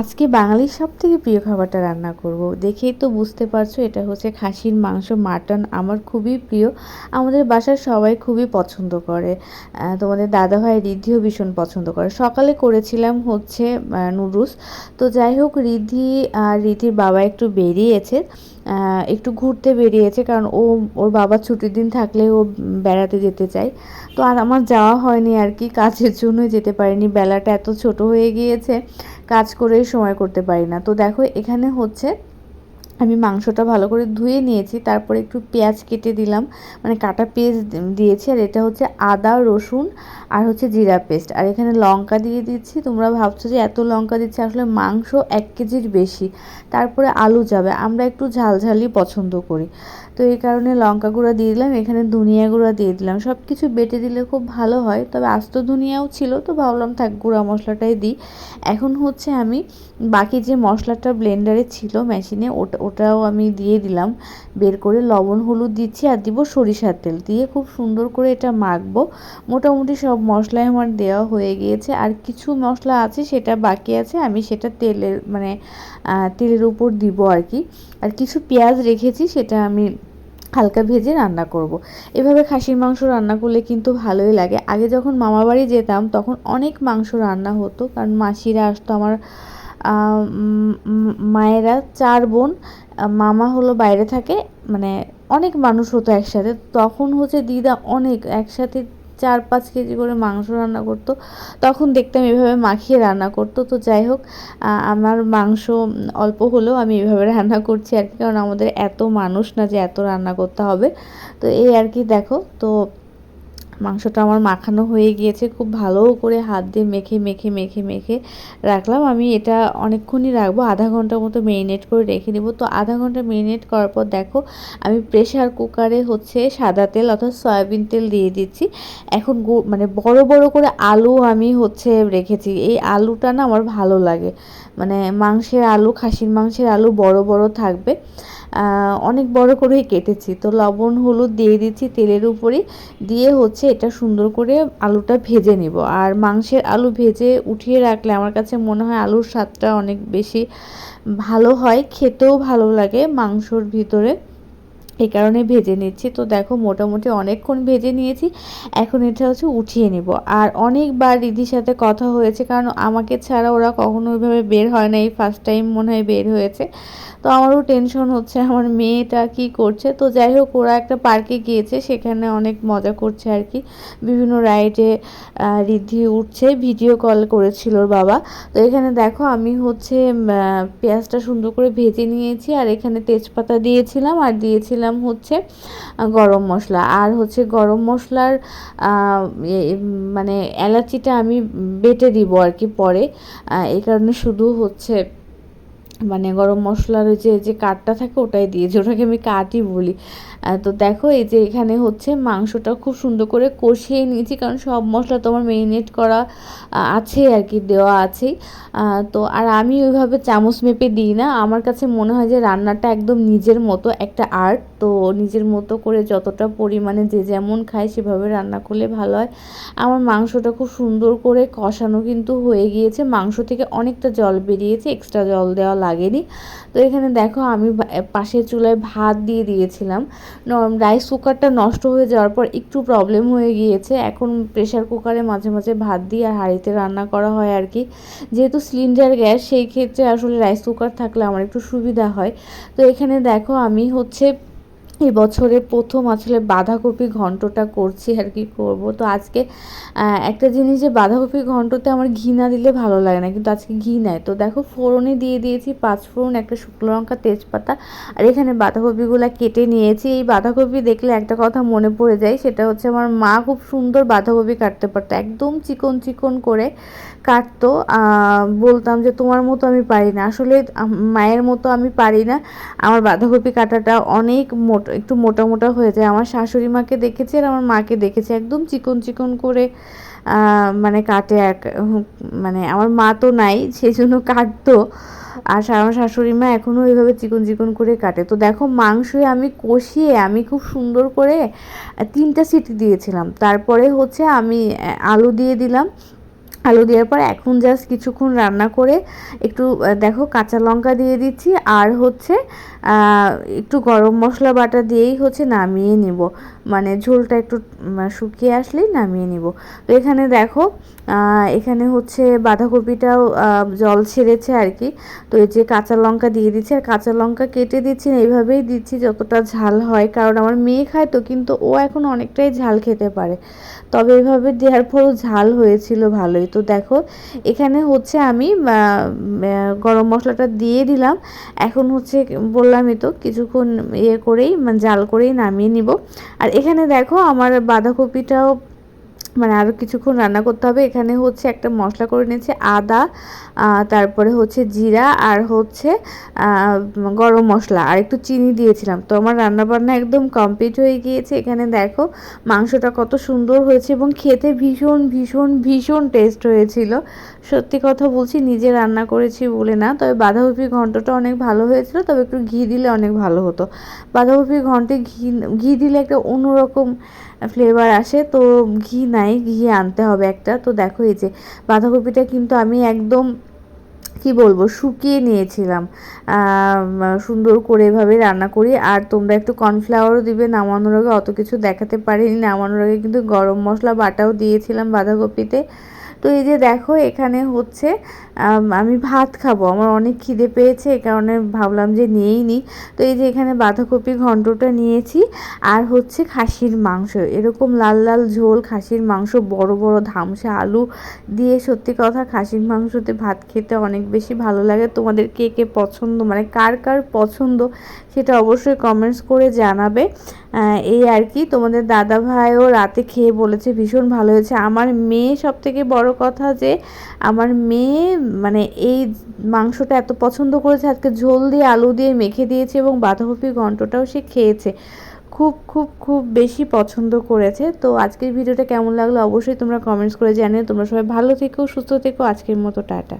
আজকে বাঙালির সব থেকে প্রিয় খাবারটা রান্না করব। দেখেই তো বুঝতে পারছ, এটা হচ্ছে খাসির মাংস, মাটন আমার খুবই প্রিয়। আমাদের বাসার সবাই খুবই পছন্দ করে। তোমাদের দাদাভাই রিদ্ধিও ভীষণ পছন্দ করে। সকালে করেছিলাম হচ্ছে নুডলস। তো যাই হোক, রিদ্ধি আর রিদ্ধির বাবা একটু বেরিয়েছে। একটু ঘুরতে বেরিয়েছে কারণ ও, ওর বাবা ছুটির দিন থাকলে ও বেড়াতে যেতে চায়। তো আর আমার যাওয়া হয়নি আর কি, কাজের জন্যই যেতে পারিনি। বেলাটা এত ছোট হয়ে গিয়েছে, কাজ করেই সময় করতে পারি না। তো দেখো, এখানে হচ্ছে আমি মাংসটা ভালো করে ধুয়ে নিয়েছি, তারপরে একটু পেঁয়াজ কেটে দিলাম। মানে কাটা পেঁয়াজ দিয়েছি, আর এটা হচ্ছে আদা, রসুন আর হচ্ছে জিরা পেস্ট। আর এখানে লঙ্কা দিয়ে দিচ্ছি। তোমরা ভাবছ যে এত লঙ্কা দিচ্ছি, আসলে মাংস এক কেজির বেশি, তারপরে আলু যাবে। আমরা একটু ঝালঝালি পছন্দ করি। তো এই কারণে লঙ্কা গুঁড়া দিয়ে দিলাম, এখানে ধনিয়া গুঁড়া দিয়ে দিলাম। সব কিছু বেটে দিলে খুব ভালো হয়, তবে আস্ত ধনিয়াও ছিল তো ভাবলাম থাক গুঁড়া মশলাটাই দিই। এখন হচ্ছে আমি বাকি যে মশলাটা ব্লেন্ডারে ছিল মেশিনে, ওটা, ওটাও আমি দিয়ে দিলাম। বের করে লবণ, হলুদ দিচ্ছি আর দিব সরিষার তেল। দিয়ে খুব সুন্দর করে এটা মাখবো। মোটামুটি সব মশলাই আমার দেওয়া হয়ে গিয়েছে। আর কিছু মশলা আছে সেটা বাকি আছে, আমি সেটা তেলের মানে তেলের উপর দিব আর কি। আর কিছু পেঁয়াজ রেখেছি, সেটা আমি হালকা ভেজে রান্না করব। এভাবে খাসির মাংস রান্না করলে কিন্তু ভালোই লাগে। আগে যখন মামা বাড়ি যেতাম, তখন অনেক মাংস রান্না হতো। কারণ মাসিরা আসতো আমার মায়েরা চার বোন, মামা হলো বাইরে থাকে মানে অনেক মানুষ হতো একসাথে। তখন হচ্ছে দিদা অনেক একসাথে চার পাঁচ কেজি করে মাংস রান্না করত। তখন দেখতাম এভাবে মাখিয়ে রান্না করত। তো যাই হোক আমার মাংস অল্প হলেও আমি এভাবে রান্না করছি আর কি। কারণ আমাদের এত মানুষ না যে এত রান্না করতে হবে। তো এই আর কি দেখো, তো মাংসটা আমার মাখানো হয়ে গিয়েছে। খুব ভালো করে হাত দিয়ে মেখে মেখে মেখে মেখে রাখলাম। আমি এটা অনেকক্ষণই রাখব। আধা ঘণ্টার মতো মেরিনেট করে রেখে দেবো তো আধা ঘণ্টা মেরিনেট করার পর দেখো, আমি প্রেশার কুকারে হচ্ছে সাদা তেল অর্থাৎ সয়াবিন তেল দিয়ে দিচ্ছি। এখন মানে বড় বড় করে আলু আমি হচ্ছে রেখেছি। এই আলুটা না আমার ভালো লাগে। মানে মাংসের আলু, খাসির মাংসের আলু বড় বড় থাকবে। অনেক বড় করেই কেটেছি। তো লবণ, হলুদ দিয়ে দিচ্ছি তেলের উপরেই দিয়ে হচ্ছে এটা সুন্দর করে আলুটা ভেজে নিব। আর মাংসের আলু ভেজে উঠিয়ে রাখলে আমার কাছে মনে হয় আলুর স্বাদটা অনেক বেশি ভালো হয়, খেতেও ভালো লাগে মাংসর ভিতরে। এই কারণে ভেজে নিচ্ছি। তো দেখো মোটামুটি অনেকক্ষণ ভেজে নিয়েছি। এখন এটা হচ্ছে উঠিয়ে নেব। আর অনেকবার দিদির সাথে কথা হয়েছে, কারণ আমাকে ছাড়া ওরা কখনো ওইভাবে বের হয় না। এই ফার্স্ট টাইম মনে হয় বের হয়েছে। তো আমারও টেনশন হচ্ছে, আমার মেয়েটা কি করছে? তো যাই হোক, ওরা একটা পার্কে গিয়েছে, সেখানে অনেক মজা করছে আর কি। বিভিন্ন রাইডে রিদ্ধি উঠছে ভিডিও কল করেছিল ওর বাবা। তো এখানে দেখো আমি হচ্ছে পেঁয়াজটা সুন্দর করে ভেজে নিয়েছি, আর এখানে তেজপাতা দিয়েছিলাম, আর দিয়েছিলাম হচ্ছে গরম মশলা। আর হচ্ছে গরম মশলার মানে এলাচিটা আমি বেটে দিব আর কি পরে। এই কারণে শুধু হচ্ছে মানে গরম মশলার ওই যে যে কাঠটা থাকে ওটাই দিয়েছি ওটাকে আমি কাঠই বলি। তো দেখো এই যে এখানে হচ্ছে মাংসটা খুব সুন্দর করে কষিয়ে নিয়েছি, কারণ সব মশলা তোমার মেরিনেট করা আছে আর কি, দেওয়া আছেই। তো আর আমি ওইভাবে চামচ মেপে দিই না। আমার কাছে মনে হয় যে রান্নাটা একদম নিজের মতো একটা আর্ট তো নিজের মতো করে যতটা পরিমাণে যে যেমন খায় সেভাবে রান্না করলে ভালো হয়। আমার মাংসটা খুব সুন্দর করে কষানো কিন্তু হয়ে গিয়েছে। মাংস থেকে অনেকটা জল বেরিয়েছে এক্সট্রা জল দেওয়া লাগেনি। তো এখানে দেখো আমি পাশের চুলায় ভাত দিয়ে দিয়েছিলাম। রাইস কুকারটা নষ্ট হয়ে যাওয়ার পর একটু প্রবলেম হয়ে গিয়েছে। এখন প্রেশার কুকারে মাঝে মাঝে ভাত দিয়ে আর হাঁড়িতে রান্না করা হয় আর কি। যেহেতু সিলিন্ডার গ্যাস, সেই ক্ষেত্রে আসলে রাইস কুকার থাকলে আমার একটু সুবিধা হয়। তো এখানে দেখো আমি হচ্ছে এই বছরে প্রথম আসলে বাঁধাকপি ঘন্টটা করছি আর কি করব। তো আজকে একটা জিনিস যে বাঁধাকপি ঘন্টতে আমার ঘি না দিলে ভালো লাগে না, কিন্তু আজকে ঘি নেয় তো দেখো ফোড়নে দিয়ে দিয়েছি পাঁচ ফোড়ন, একটা শুকনো লঙ্কা, তেজপাতা আর এখানে বাঁধাকপিগুলো কেটে নিয়েছি। এই বাঁধাকপি দেখলে একটা কথা মনে পড়ে যায়, সেটা হচ্ছে আমার মা খুব সুন্দর বাঁধাকপি কাটতে পারতো, একদম চিকন চিকন করে কাটতো। বলতাম যে তোমার মতো আমি পারি না, আসলে মায়ের মতো আমি পারি না। আমার বাঁধাকপি কাটাটা অনেক মোটা একটু মোটা মোটা হয়ে যায়। আমার শাশুড়ি মাকে দেখেছি আর আমার মাকে দেখেছি। একদম চিকন চিকন করে মানে কাটে এক মানে আমার মা তো নাই সেই জন্য কাটতো। আর আমার শাশুড়ি মা এখনও এইভাবে চিকন চিকন করে কাটে। তো দেখো মাংসে আমি কষিয়ে, আমি খুব সুন্দর করে, তিনটা সিটি দিয়েছিলাম। তারপরে হচ্ছে আমি আলু দিয়ে দিলাম। আলু দেওয়ার পর এখন জাস্ট কিছুক্ষণ রান্না করে একটু দেখো কাঁচা লঙ্কা দিয়ে দিচ্ছি আর হচ্ছে একটু গরম মশলা বাটা দিয়েই হচ্ছে নামিয়ে নিব। মানে ঝোলটা একটু শুকিয়ে আসলেই নামিয়ে নিব। তো এখানে দেখো এখানে হচ্ছে বাঁধাকপিটাও জল ছেড়েছে আর কি তো এই যে কাঁচা লঙ্কা দিয়ে দিচ্ছি, আর কাঁচা লঙ্কা কেটে দিচ্ছি না এইভাবেই দিচ্ছি যতটা ঝাল হয়। কারণ আমার মেয়ে খায় তো, কিন্তু ও এখন অনেকটাই ঝাল খেতে পারে। তবে এভাবে দেওয়ার পরও ঝাল হয়েছিল ভালোই। তো দেখো, এখানে হচ্ছে আমি গরম মশলাটা দিয়ে দিলাম। এখন হচ্ছে বললামই তো, কিছুক্ষণ ইয়ে করেই মানে জাল করেই নামিয়ে নিব। আর এখানে দেখো, আমার বাঁধাকপিটাও মানে আরও কিছুক্ষণ রান্না করতে হবে। এখানে হচ্ছে একটা মশলা করে নিয়েছে, আদা তারপরে হচ্ছে জিরা আর হচ্ছে গরম মশলা আর একটু চিনি দিয়েছিলাম। তো আমার রান্নাবান্না একদম কমপ্লিট হয়ে গিয়েছে। এখানে দেখো মাংসটা কত সুন্দর হয়েছে এবং খেতে ভীষণ ভীষণ ভীষণ টেস্ট হয়েছিল। সত্যি কথা বলছি, নিজে রান্না করেছি বলে না, তবে বাঁধাকপি ঘন্টটা অনেক ভালো হয়েছিল, তবে একটু ঘি দিলে অনেক ভালো হতো। বাঁধাকপি ঘন্টে ঘি ঘি দিলে একটা অন্যরকম ফ্লেভার আসে, তো ঘি নাই গিয়ে আনতে হবে একটা। তো দেখো এই যে বাঁধাকপিটা কিন্তু আমি একদম, কি বলব, শুকিয়ে নিয়েছিলাম। সুন্দর করে এভাবে রান্না করি। আর তোমরা একটু কর্নফ্লাওয়ারও দিবে, নামানোর আগে অত কিছু দেখাতে পারিনি। নামানোর আগে কিন্তু গরম মশলা বাটাও দিয়েছিলাম বাঁধাকপিতে। তো এই যে দেখো, এখানে হচ্ছে, আমি ভাত খাব। আমার অনেক খিদে পেয়েছে, এ কারণে ভাবলাম যে নিয়েই নিই তো এই যে এখানে বাঁধাকপি ঘন্টটা নিয়েছি, আর হচ্ছে খাসির মাংস। এরকম লাল লাল ঝোল, খাসির মাংস, বড় বড় ধামসা আলু দিয়ে সত্যি কথা, খাসির মাংসতে ভাত খেতে অনেক বেশি ভালো লাগে। তোমাদের কে কে পছন্দ মানে কার কার পছন্দ, সেটা অবশ্যই কমেন্টস করে জানাবে। এই আর কি, তোমাদের দাদা ভাইও রাতে খেয়ে বলেছে, ভীষণ ভালো হয়েছে। আমার মেয়ে সব থেকে বড় কথা যে আমার মেয়ে মানে এই মাংসটা এত পছন্দ করেছে, আজকে ঝোল দিয়ে আলু দিয়ে মেখে দিয়েছে এবং বাঁধাকপি ঘন্টটাও সে খেয়েছে। খুব খুব খুব বেশি পছন্দ করেছে। তো আজকের ভিডিওটা কেমন লাগল অবশ্যই তোমরা কমেন্টস করে জানিও। তোমরা সবাই ভালো থেকো, সুস্থ থেকো। আজকের মতো, টাটা।